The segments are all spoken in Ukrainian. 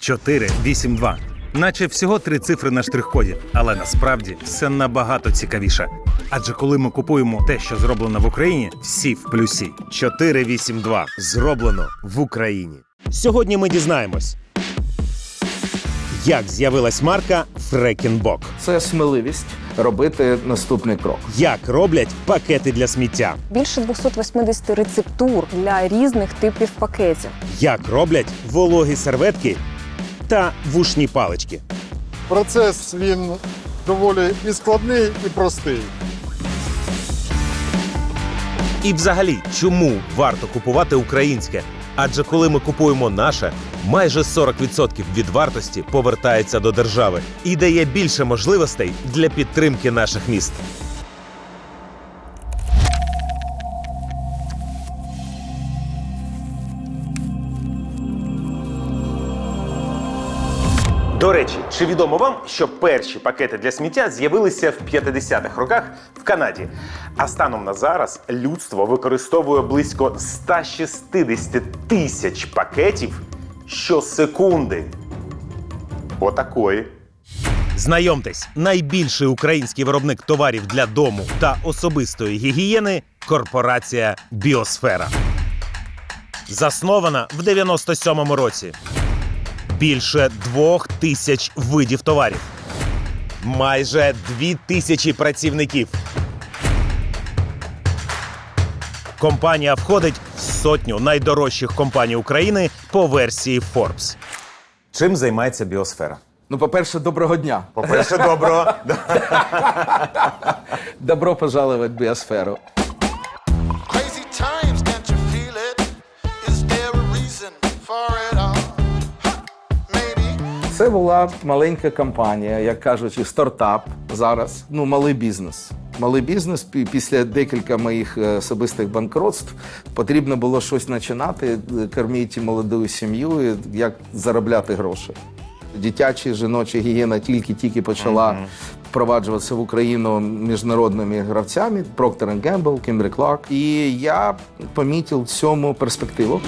482. Наче всього три цифри на штрих-коді, але насправді все набагато цікавіше. Адже коли ми купуємо те, що зроблено в Україні, всі в плюсі. 482. Зроблено в Україні. Сьогодні ми дізнаємось, як з'явилась марка Фрекінбок, Це сміливість робити наступний крок. як роблять пакети для сміття, Більше 280 рецептур для різних типів пакетів. як роблять вологі серветки та вушні палички. Процес він доволі і складний, і простий. І взагалі, чому варто купувати українське? Адже коли ми купуємо наше, майже 40% від вартості повертається до держави і дає більше можливостей для підтримки наших міст. Чи відомо вам, що перші пакети для сміття з'явилися в 50-х роках в Канаді? А станом на зараз людство використовує близько 160 тисяч пакетів щосекунди. Отакої. Знайомтесь, найбільший український виробник товарів для дому та особистої гігієни корпорація Біосфера. Заснована в 97-му році. Більше двох тисяч видів товарів. Майже дві тисячі працівників. Компанія входить в сотню найдорожчих компаній України по версії Forbes. Чим займається біосфера? Ну, по-перше, доброго дня. По-перше, добро. Добро пожаловать в біосферу. Це була маленька компанія, як кажучи, стартап зараз. Ну, малий бізнес. Малий бізнес після декілька моїх е, особистих банкротств потрібно було щось починати, е, кормити молоду сім'ю, як заробляти гроші. Дитяча жіноча гігієна тільки-тільки почала впроваджуватися в Україну міжнародними гравцями Procter Gamble, Kimberly Clark. І я помітив в цьому перспективу.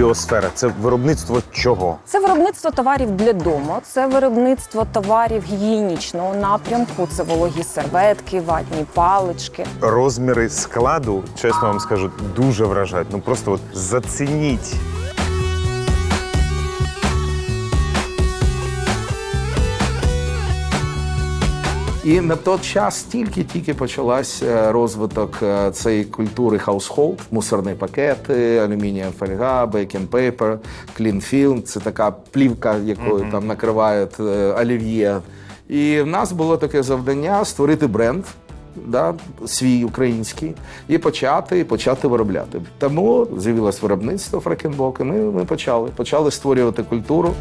Біосфера це виробництво чого? Це виробництво товарів для дому, це виробництво товарів гігієнічного напрямку, це вологі серветки, ватні палички. розміри складу, чесно вам скажу, дуже вражають. Ну просто от зацініть. І на той час тільки-тільки почалась е, розвиток е, цієї культури household, мусорні пакети, алюмінієва фольга, бейкінг пейпер, клін філм. Це така плівка, якою там накривають е, олів'є. І в нас було таке завдання створити бренд. Да, свій український, і почати, і почати виробляти. Тому з'явилось виробництво Фрекенбок, і ми, ми почали. Почали створювати культуру.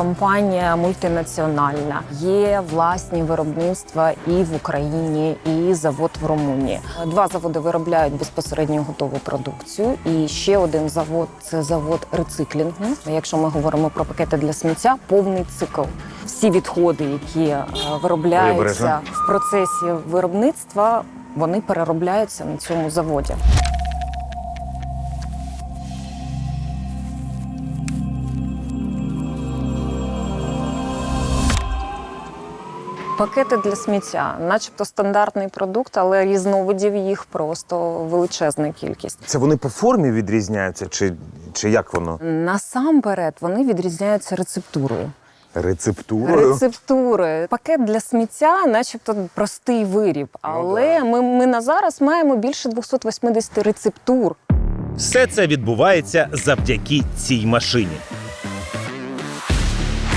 Компанія мультинаціональна. Є власні виробництва і в Україні, і завод в Румунії. Два заводи виробляють безпосередньо готову продукцію. І ще один завод це завод рециклінгу. Якщо ми говоримо про пакети для сміття, повний цикл. Всі відходи, які е, виробляються в процесі виробництва, вони переробляються на цьому заводі. Пакети для сміття, начебто стандартний продукт, але різновидів їх просто величезна кількість. Це вони по формі відрізняються, чи, чи як воно? Насамперед вони відрізняються рецептурою. Рецептурою? Рецептури. Пакет для сміття, начебто простий виріб. Але ми, ми на зараз маємо більше 280 рецептур. Все це відбувається завдяки цій машині.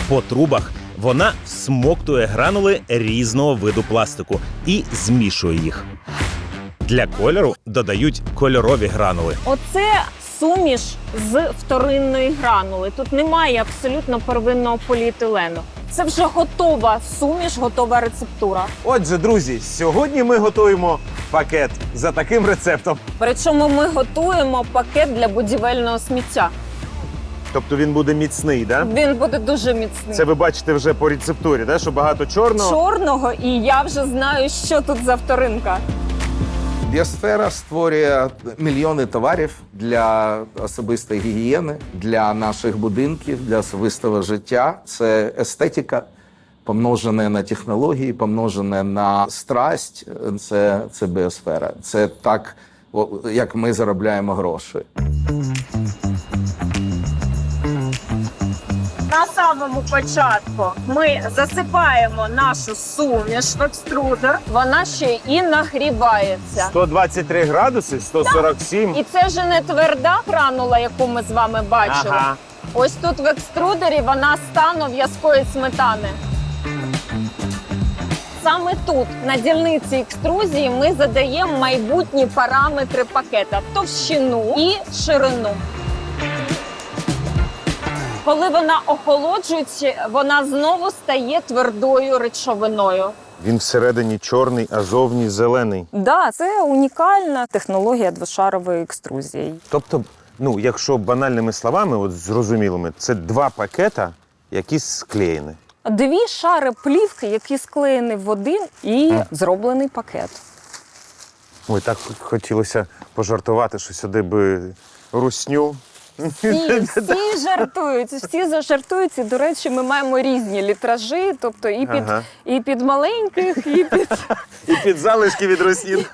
По трубах вона всмоктує гранули різного виду пластику і змішує їх. Для кольору додають кольорові гранули. Оце суміш з вторинної гранули. Тут немає абсолютно первинного поліетилену. Це вже готова суміш, готова рецептура. Отже, друзі, сьогодні ми готуємо пакет за таким рецептом. Причому ми готуємо пакет для будівельного сміття. Тобто він буде міцний, да? Він буде дуже міцний. Це ви бачите вже по рецептурі, да? що багато чорного. чорного, і я вже знаю, що тут за вторинка. Біосфера створює мільйони товарів для особистої гігієни, для наших будинків, для особистого життя. Це естетика, помножене на технології, помножене на страсть. Це, це біосфера. Це так, як ми заробляємо гроші. На самому початку ми засипаємо нашу суміш в екструдер. Вона ще і нагрівається. 123 градуси, 147. І це вже не тверда гранула, яку ми з вами бачили. Ага. Ось тут в екструдері вона стану в'язкої сметани. Саме тут, на дільниці екструзії, ми задаємо майбутні параметри пакета товщину і ширину. Коли вона охолоджується, вона знову стає твердою речовиною. Він всередині чорний, а зовні зелений. Да, це унікальна технологія двошарової екструзії. Тобто, ну, якщо банальними словами, от зрозумілими, це два пакета, які склеєні. Дві шари плівки, які склеєні в один і зроблений пакет. Ой, так хотілося пожартувати, що сюди би русню. Всі, всі жартують, всі зажартують. І, до речі, ми маємо різні літражі, тобто і під, Ага. і під маленьких, і під І під залишки від руснін.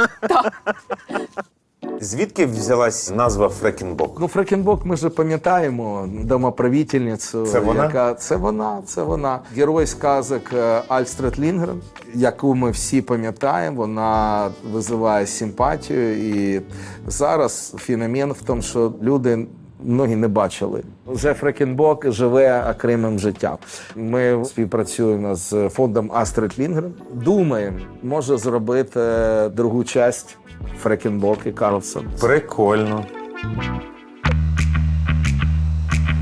Звідки взялась назва Фрекінбок? Ну, Фрекенбок, ми ж пам'ятаємо домоправительницю. Це вона? Яка... Це вона, це вона. Герой сказок е, Альстрет Лінгрен, яку ми всі пам'ятаємо, вона визиває симпатію. І зараз феномен в тому, що люди. Многі не бачили. Вже Фрекенбок живе окремим життям. Ми співпрацюємо з фондом Астрид Лінгрен. Думаємо, може зробити другу часть Фрекенбок і Карлсон. Прикольно.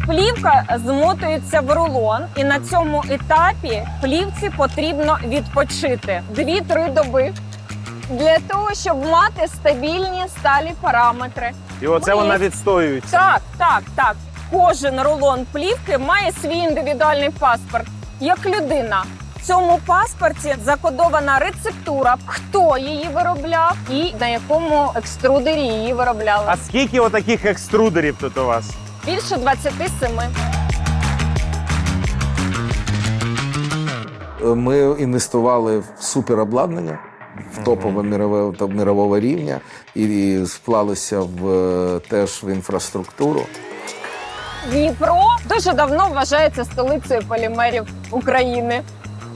Плівка змотується в рулон, і на цьому етапі плівці потрібно відпочити 2-3 доби для того, щоб мати стабільні сталі параметри. І оце Ми- вона відстоюється. Так, так, так. Кожен рулон плівки має свій індивідуальний паспорт, як людина. В цьому паспорті закодована рецептура, хто її виробляв і на якому екструдері її виробляли. А скільки отаких екструдерів тут у вас? Більше 27. Ми інвестували в суперобладнання в топове мирове та мирового рівня і, склалися в е, теж в інфраструктуру. Дніпро дуже давно вважається столицею полімерів України.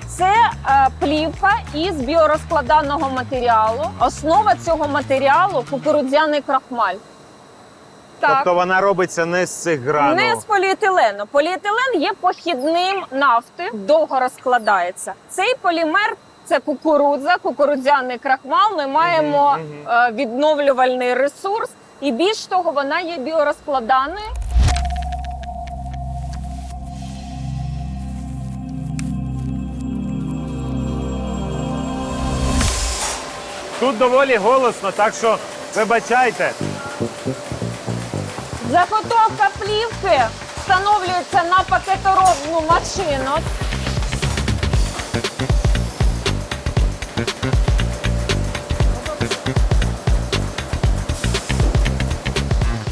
Це е, плівка із біорозкладаного матеріалу. Основа цього матеріалу кукурудзяний крахмаль. Так. Тобто вона робиться не з цих гранул. Не з поліетилену. Поліетилен є похідним нафти, довго розкладається. Цей полімер це кукурудза, кукурудзяний крахмал. Ми маємо е, відновлювальний ресурс, і більш того, вона є біорозкладаною. Тут доволі голосно, так що вибачайте. Заготовка плівки встановлюється на пакеторобну машину.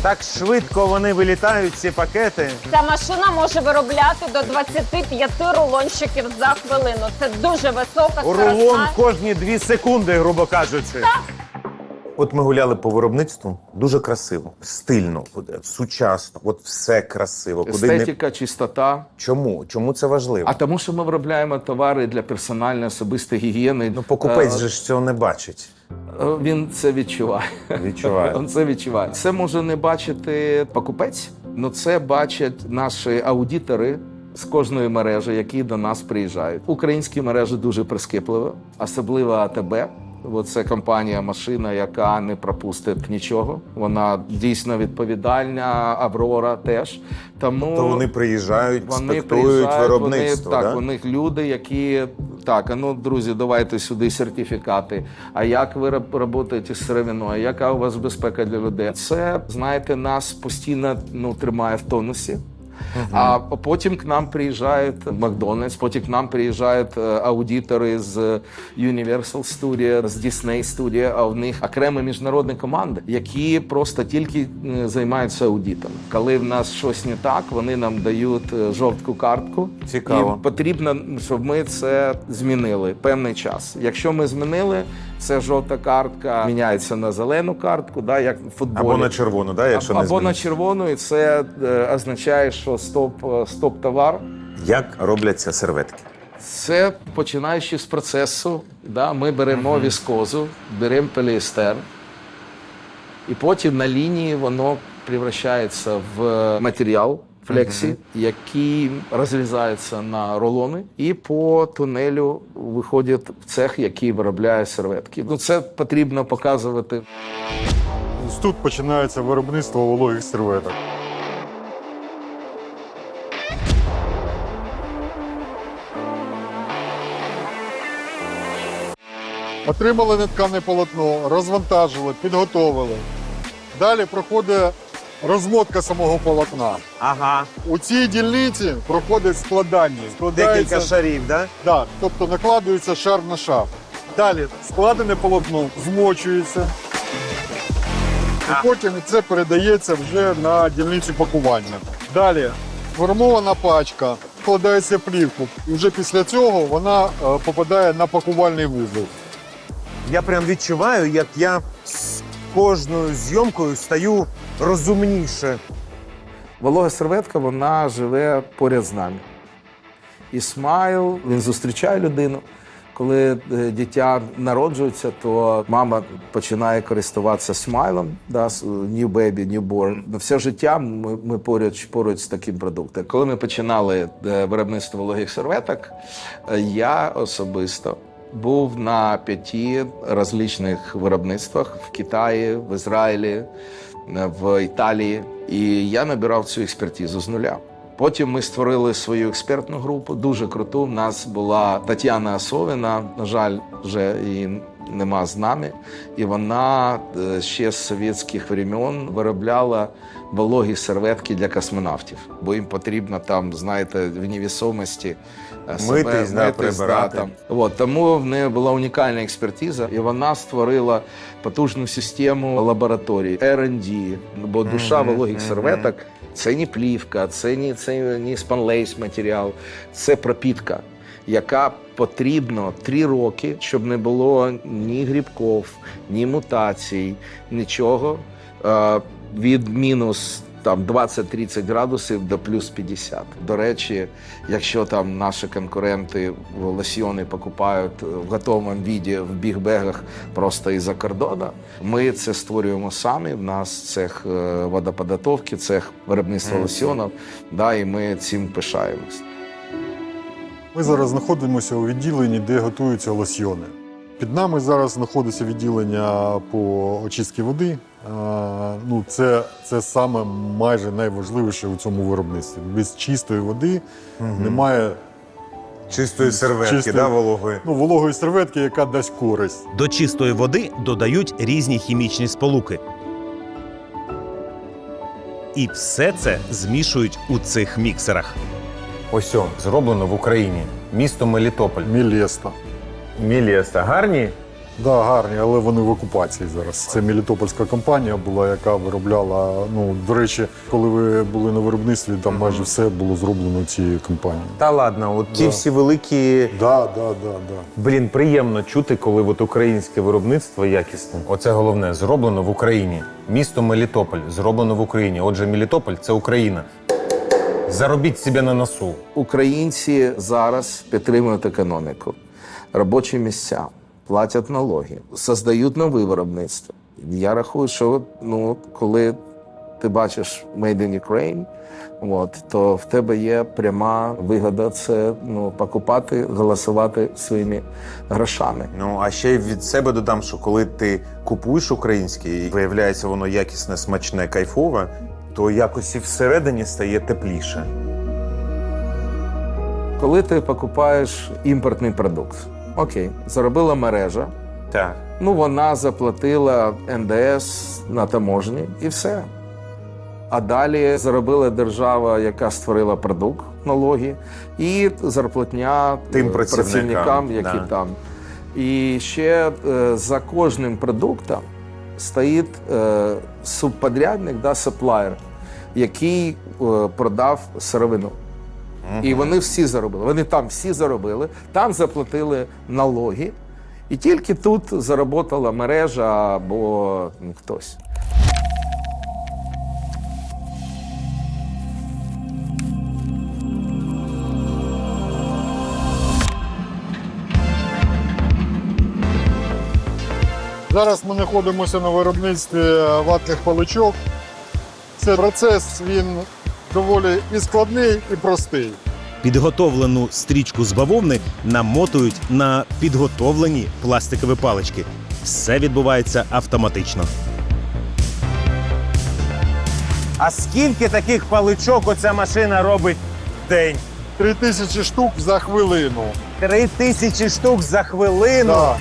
Так швидко вони вилітають, ці пакети. Ця машина може виробляти до 25 рулончиків за хвилину. Це дуже висока Рулон скоростна. кожні дві секунди, грубо кажучи. От ми гуляли по виробництву. Дуже красиво, стильно, сучасно, от все красиво. Куди не... Чистота. Чому? Чому це важливо? А тому, що ми виробляємо товари для персональної особистої гігієни. Ну, покупець Е, же ж цього не бачить. е, він це відчуває. Відчуває. Він це відчуває. Це може не бачити покупець, але це бачать наші аудитори. З кожної мережі, які до нас приїжджають. Українські мережі дуже прискіпливі, особливо АТБ. Бо це компанія машина, яка не пропустить нічого. Вона дійсно відповідальна, Аврора теж. Тому То вони приїжджають, вони приїжджають, виробництво. Вони, да? так, у них люди, які так, а ну друзі, давайте сюди сертифікати. А як ви працюєте з сировиною? Яка у вас безпека для людей? Це знаєте, нас постійно ну тримає в тонусі. А потім к нам приїжджає Макдональдс, потім к нам приїжджають е, аудитори з Universal Studio, з Disney Studio, а в них окремі міжнародні команди, які просто тільки е, займаються аудитом. Коли в нас щось не так, вони нам дають е, жовтку картку. Цікаво. І потрібно, щоб ми це змінили певний час. Якщо ми змінили, це жовта картка міняється на зелену картку, да, як в футболі. Або на червону, да, якщо не або на червону, і це е, означає, що стоп, е, стоп товар. Як робляться серветки? Це починаючи з процесу, да, ми беремо віскозу, беремо поліестер, і потім на лінії воно превращається в матеріал флексі, який розрізається на рулони, і по тунелю виходить в цех, який виробляє серветки. Ну, це потрібно показувати. Ось Тут починається виробництво вологих серветок. Отримали неткане полотно, розвантажили, підготовили. Далі проходить розмотка самого полотна. Ага. У цій дільниці проходить складання. Складається, шарів, да? да, тобто накладується шар на шар. Далі складене полотно змочується. І потім це передається вже на дільницю пакування. Далі сформована пачка, вкладається в плівку. І вже після цього вона е, попадає на пакувальний вузол. Я прям відчуваю, як я з кожною зйомкою стаю розумніше. Волога серветка вона живе поряд з нами. І смайл він зустрічає людину. Коли е, дитя народжується, то мама починає користуватися смайлом, да, new baby, newborn. Все життя ми, ми поруч, поруч з таким продуктом. Коли ми починали е, виробництво вологих серветок, е, я особисто був на п'яти различних виробництвах в Китаї, в Ізраїлі, в Італії. І я набирав цю експертизу з нуля. Потім ми створили свою експертну групу, дуже круту. У нас була Тетяна Совіна. на жаль, вже її нема з нами. І вона е, ще з совєтських времен виробляла вологі серветки для космонавтів, бо їм потрібно там, знаєте, в невісомості е, себе Митись, да, прибирати. там. От, тому в неї була унікальна експертиза, і вона створила потужну систему лабораторій R&D, бо душа вологих серветок це не плівка, це не, це не спанлейс матеріал, це пропітка, яка потрібно три роки, щоб не було ні грибков, ні мутацій, нічого е, від мінус там 20-30 градусів до плюс 50. До речі, якщо там наші конкуренти лосьйони покупають в готовому віді в бігбегах просто із-за кордону, ми це створюємо самі. В нас цех е, водоподготовки, цех виробництва лосьйонів, да, і ми цим пишаємось. Ми зараз знаходимося у відділенні, де готуються лосьйони. Під нами зараз знаходиться відділення по очистці води. Ну, це, це саме майже найважливіше у цьому виробництві. Без чистої води немає Чистої серветки, Чистої. да, вологої. ну, вологої серветки, яка дасть користь. До чистої води додають різні хімічні сполуки. І все це змішують у цих міксерах. Ось о, зроблено в Україні. Місто Мелітополь. Мілеста. Мілєста. Гарні? Да, гарні, але вони в окупації зараз. Це Мелітопольська компанія була, яка виробляла. Ну, до речі, коли ви були на виробництві, там майже все було зроблено цією компанією. Та ладно, от ті Да. всі великі. Да, да, да, да. Блін, приємно чути, коли от українське виробництво якісне. Оце головне зроблено в Україні. Місто Мелітополь зроблено в Україні. Отже, Мелітополь це Україна. Заробіть себе на носу. Українці зараз підтримують економіку, робочі місця, платять налоги, создають нове виробництво. Я рахую, що ну, коли ти бачиш Made in Ukraine, от, то в тебе є пряма вигода це ну, покупати, голосувати своїми грошами. Ну а ще й від себе додам, що коли ти купуєш українське і виявляється воно якісне, смачне, кайфове, то якось і всередині стає тепліше. Коли ти покупаєш імпортний продукт, окей, заробила мережа, Так. Ну, вона заплатила НДС на таможні і все. А далі заробила держава, яка створила продукт налоги, і зарплатня Тим е, працівникам, працівникам, які да. там. І ще е, за кожним продуктом стоїть е, субподрядник, да, саплаєр, який е, продав сировину. І вони всі заробили. Вони там всі заробили, там заплатили налоги, і тільки тут заработала мережа або ну, хтось. Зараз ми знаходимося на виробництві ватних паличок. Це процес він доволі і складний, і простий. Підготовлену стрічку з бавовни намотують на підготовлені пластикові палички. Все відбувається автоматично. А скільки таких паличок оця машина робить в день? Три тисячі штук за хвилину. Три тисячі штук за хвилину. Так.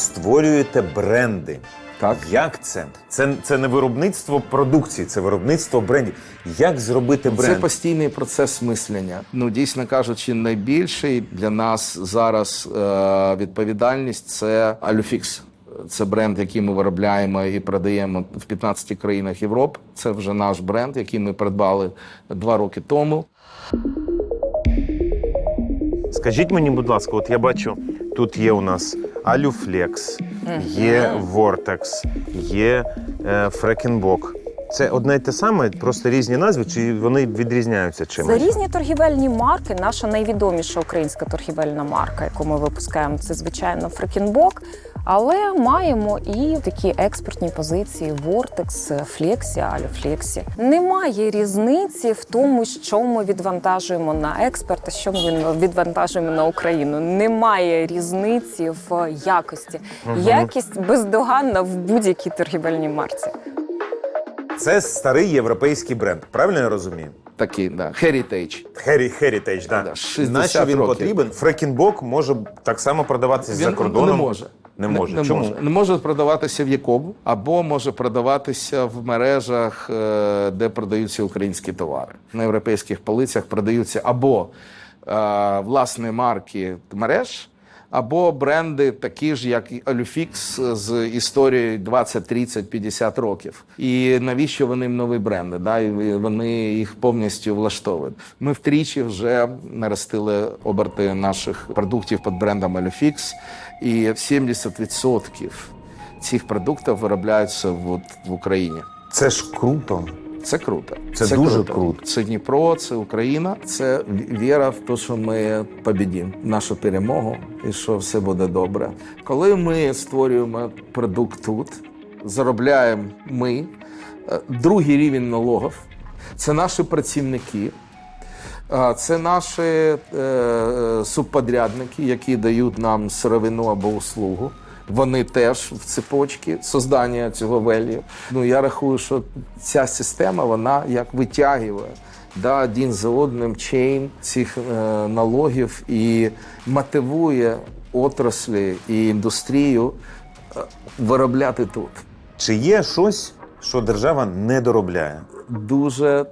Створюєте бренди. Так. Як це? Це, це не виробництво продукції, це виробництво брендів. Як зробити Це бренд? постійний процес мислення. Ну, дійсно кажучи, найбільший для нас зараз е, відповідальність це Alufix. Це бренд, який ми виробляємо і продаємо в 15 країнах Європи. Це вже наш бренд, який ми придбали два роки тому. Скажіть мені, будь ласка, от я бачу, тут є у нас Алюфлекс, є Вортекс, є е, Фрекенбок. Це одне й те саме, просто різні назви, чи вони відрізняються Це чимось? різні торгівельні марки. Наша найвідоміша українська торгівельна марка, яку ми випускаємо, це звичайно Фрекінбок. Але маємо і такі експортні позиції Vortex, Flexi, Aluflexi. Немає різниці в тому, що ми відвантажуємо на експорт, а що ми відвантажуємо на Україну. Немає різниці в якості. Якість бездоганна в будь-якій торгівельній марці. Це старий європейський бренд. Правильно я розумію? Такий, да, Heritage. Хері, Heritage, да. Да, 60 Нащо він років. потрібен? Фрекінбок може так само продаватися за Він кордоном. не може. Не може. Не, Чому? Не може продаватися в Якобу, або може продаватися в мережах, е, де продаються українські товари. На європейських полицях продаються або е, власні марки мереж, або бренди, такі ж, як Alufix з історією 20, 30, 50 років. І навіщо вони нові бренди? Да? І вони їх повністю влаштовують. Ми втричі вже наростили оберти наших продуктів під брендом Alufix, і 70% цих продуктів виробляються от в Україні. Це ж круто. Це круто. Це дуже круто. Це Дніпро, це Україна. Це віра в те, що ми побідімо нашу перемогу і що все буде добре. Коли ми створюємо продукт тут, заробляємо ми е, другий рівень налогів. Це наші працівники. Це наші е, е, субподрядники, які дають нам сировину або услугу. Вони теж в цепочці создання цього велію. Ну я рахую, що ця система вона як витягує да, один за одним чейн цих е, налогів і мотивує отраслі і індустрію е, виробляти тут. Чи є щось, що держава не доробляє? дуже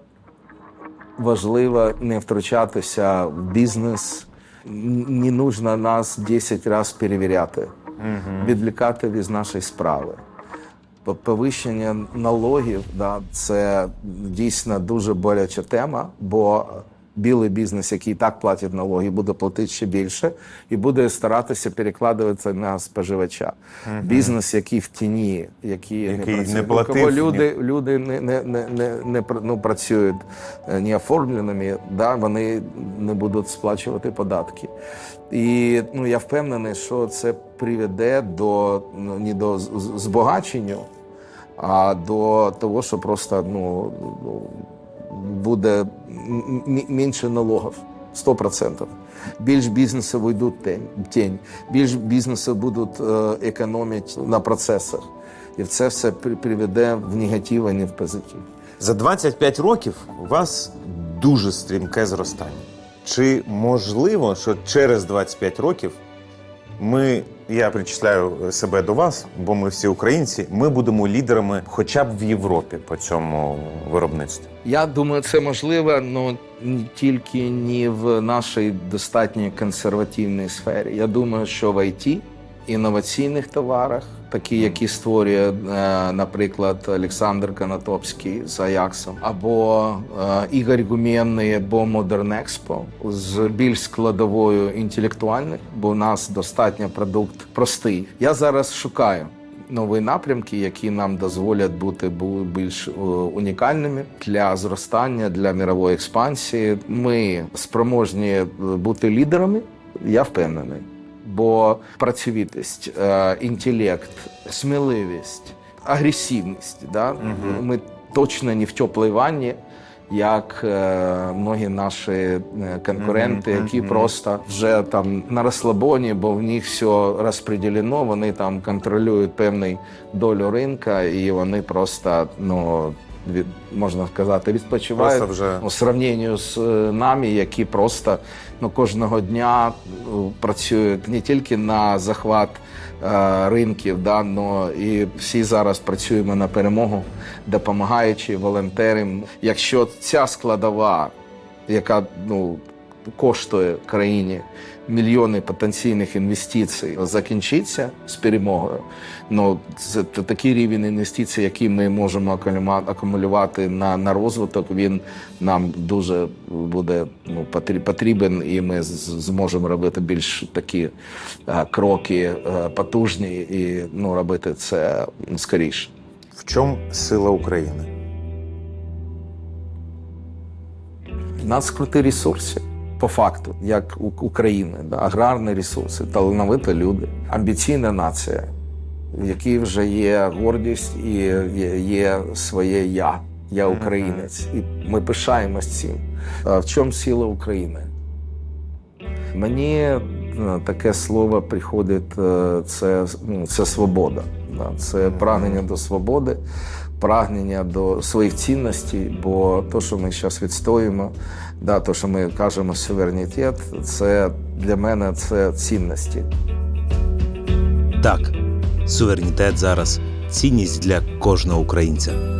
важливо не втручатися в бізнес. Не нужно нас 10 разів перевіряти, відвлікати з нашої справи. Повищення налогів да, це дійсно дуже боляча тема, бо білий бізнес, який і так платить налоги, буде платити ще більше і буде старатися перекладувати на споживача. Бізнес, який в тіні, який, Який працює, не платив кого ні- люди, люди не, не, не, не, не ну, працюють е, неоформленими, да, вони не будуть сплачувати податки. І ну, я впевнений, що це приведе до ну, не до збагачення, а до того, що просто ну, ну, буде менше налогів. 100%. Більш бізнесу вийдуть тінь, більш бізнеси будуть економити на процесах. І це все приведе в негатив, а не в позитив. За 25 років у вас дуже стрімке зростання. Чи можливо, що через 25 років ми, я причисляю себе до вас, бо ми всі українці, ми будемо лідерами хоча б в Європі по цьому виробництву? Я думаю, це можливо, але тільки не в нашій достатньо консервативній сфері. Я думаю, що в ІТ, інноваційних товарах, такі, які створює, е, наприклад, Олександр Канатопський з Аяксом, або е, Ігор Гумєнний, або Modern Expo, з більш складовою інтелектуальних, бо у нас достатньо продукт простий. Я зараз шукаю нові напрямки, які нам дозволять бути бу- більш е, унікальними для зростання, для мирової експансії. Ми спроможні бути лідерами, я впевнений. Бо працьовітість, е, інтелект, сміливість, агресивність. Да? Ми точно не в теплій ванні, як е, многі наші е, конкуренти, які просто вже там на розслабоні, бо в них все розподілено, вони там контролюють певну долю ринка, і вони просто ну. Від, можна сказати, відпочивають вже- у сравненню з е, нами, які просто ну, кожного дня е, працюють не тільки на захват е, ринків, да, но і всі зараз працюємо на перемогу, допомагаючи волонтерам. Якщо ця складова, яка ну, коштує країні мільйони потенційних інвестицій, закінчиться з перемогою. Ну це такий рівень інвестицій, який ми можемо акумулювати на, на розвиток. Він нам дуже буде ну потрібен, і ми зможемо робити більш такі е, кроки е, потужні і ну робити це скоріше. В чому сила України? У нас круті ресурси. По факту, як України, да, аграрні ресурси, талановиті люди, амбіційна нація, в якій вже є гордість і є, є своє я. Я українець, і ми пишаємось цим. А в чому сила України? Мені е, таке слово приходить е, це, ну, це свобода. Це прагнення до свободи, прагнення до своїх цінностей, бо то, що ми зараз відстоюємо, да, то, що ми кажемо суверенітет, це для мене це цінності. Так, суверенітет зараз цінність для кожного українця.